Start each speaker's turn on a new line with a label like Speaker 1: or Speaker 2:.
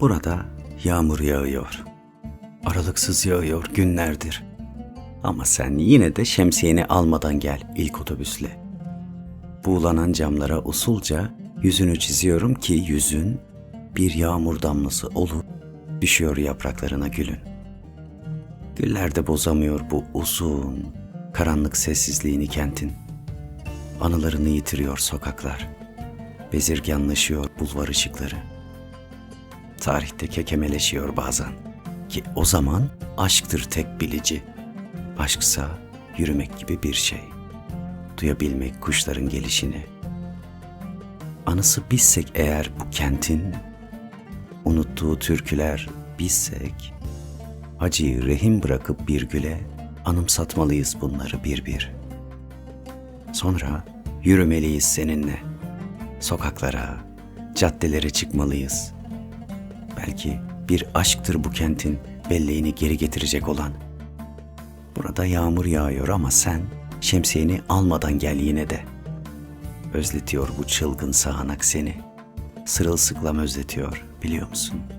Speaker 1: Burada yağmur yağıyor. Aralıksız yağıyor günlerdir. Ama sen yine de şemsiyeni almadan gel ilk otobüsle. Buğulanan camlara usulca yüzünü çiziyorum ki yüzün bir yağmur damlası olup düşüyor yapraklarına gülün. Güller de bozamıyor bu uzun, karanlık sessizliğini kentin. Anılarını yitiriyor sokaklar. Bezirganlaşıyor bulvar ışıkları. Tarihte kekemeleşiyor bazen. Ki o zaman aşktır tek bilici. Aşksa yürümek gibi bir şey. Duyabilmek kuşların gelişini. Anısı bizsek eğer bu kentin, unuttuğu türküler bizsek, acıyı rehin bırakıp bir güle anımsatmalıyız bunları bir bir. Sonra yürümeliyiz seninle. Sokaklara, caddelere çıkmalıyız. Belki bir aşktır bu kentin belleğini geri getirecek olan. Burada yağmur yağıyor ama sen şemsiyeni almadan gel yine de. Özletiyor bu çılgın sağanak seni. Sırılsıklam özletiyor biliyor musun?''